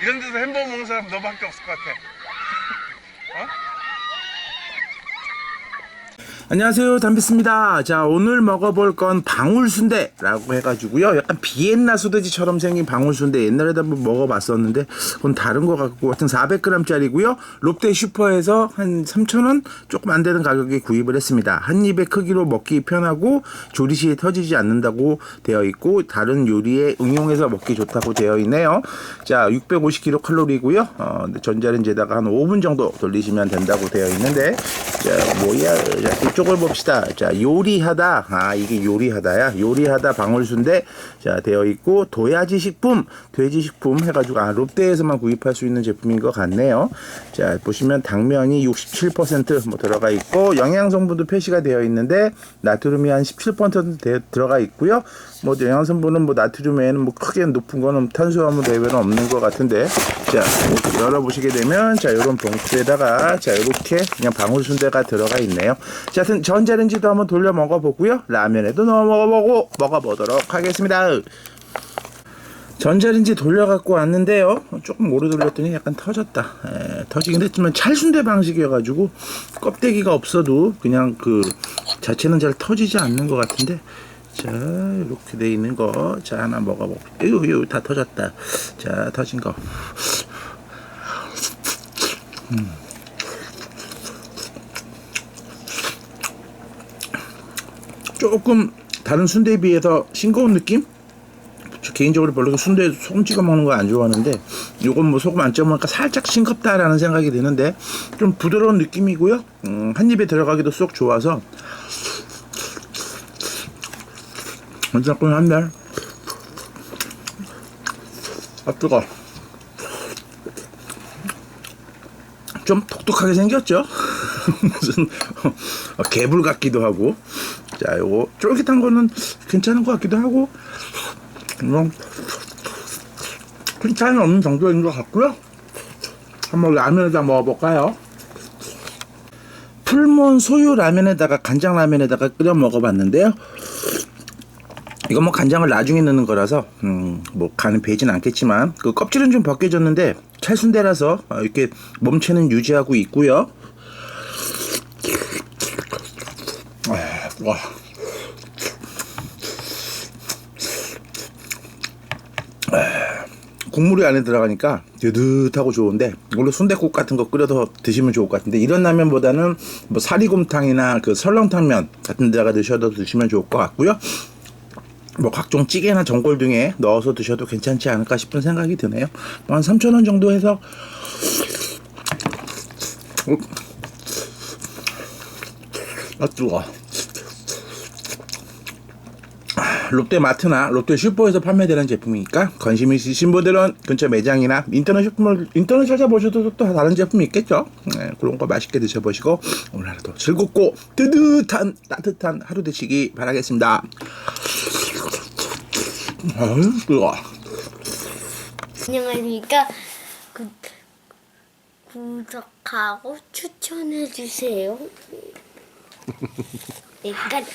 이런 데서 햄버거 먹는 사람 너밖에 없을 것 같아. 어? 안녕하세요. 담비스입니다. 자 오늘 먹어볼 건 방울순대라고 해가지고요. 약간 비엔나 소세지처럼 생긴 방울순대. 옛날에도 한번 먹어봤었는데 그건 다른 거 같고 하여튼 400g짜리고요. 롯데 슈퍼에서 한 3,000원 조금 안 되는 가격에 구입을 했습니다. 한 입의 크기로 먹기 편하고 조리 시에 터지지 않는다고 되어 있고 다른 요리에 응용해서 먹기 좋다고 되어 있네요. 자 650kcal이고요. 어, 전자레인지에다가 한 5분 정도 돌리시면 된다고 되어 있는데 자 뭐야 자 이쪽을 봅시다. 자 요리하다. 아 이게 요리하다야? 요리하다 방울순대. 자 되어 있고 도야지 식품 돼지 식품 해가지고 아 롯데에서만 구입할 수 있는 제품인 것 같네요. 자 보시면 당면이 67%뭐 들어가 있고 영양 성분도 표시가 되어 있는데 나트륨이 한 17% 되- 들어가 있고요. 뭐 영양 성분은 뭐 나트륨 외에는 뭐 크게 높은 거는 탄수화물 레벨은 없는 것 같은데 자 열어보시게 되면 자 이런 봉투에다가 자 이렇게 그냥 방울순대가 들어가 있네요. 자 하여튼 전자레인지도 한번 돌려 먹어보고요. 라면에도 넣어 먹어보고 먹어보도록 하겠습니다. 전자레인지 돌려갖고 왔는데요. 조금 오래 돌렸더니 약간 터졌다. 에, 터지긴 했지만 찰순대 방식이어가지고 껍데기가 없어도 그냥 그 자체는 잘 터지지 않는 것 같은데 자 이렇게 돼 있는 거. 자 하나 먹어보고. 이거 이거 다 터졌다. 자 터진 거 조금 다른 순대에 비해서 싱거운 느낌? 저 개인적으로 별로 순대 소금 찍어 먹는 거 안 좋아하는데 요건 뭐 소금 안 찍어 먹으니까 살짝 싱겁다라는 생각이 드는데 좀 부드러운 느낌이고요. 음, 한 입에 들어가기도 쏙 좋아서 한달. 아 뜨거. 좀 독특하게 생겼죠? 무슨 어, 개불 같기도 하고 자 요거 쫄깃한 거는 괜찮은 것 같기도 하고. 뭐 큰 차이는 없는 정도인 것 같고요. 한번 라면에다 먹어볼까요? 풀몬 소유 라면에다가 간장 라면에다가 끓여 먹어봤는데요. 이건 뭐 간장을 나중에 넣는 거라서 음, 뭐 간은 배진 않겠지만 그 껍질은 좀 벗겨졌는데 찰순대라서 어, 이렇게 몸체는 유지하고 있고요 와. 국물이 안에 들어가니까 느긋하고 좋은데 원래 순대국 같은 거 끓여서 드시면 좋을 것 같은데 이런 라면보다는 뭐 사리곰탕이나 그 설렁탕면 같은 데다가 드셔도 드시면 좋을 것 같고요. 뭐 각종 찌개나 전골 등에 넣어서 드셔도 괜찮지 않을까 싶은 생각이 드네요. 뭐한 3,000원 정도 해서 어? 아 뜨거. 롯데마트나 롯데 슈퍼에서 판매되는 제품이니까 관심 있으신 분들은 근처 매장이나 인터넷 쇼핑몰 인터넷 찾아보셔도 또 다른 제품이 있겠죠. 네, 그런 거 맛있게 드셔보시고 오늘 하루도 즐겁고 뜨뜻한 따뜻한 하루 되시기 바라겠습니다. 아유 뜨거. 안녕하십니까. 구, 구독하고 추천해주세요. 네, 가자.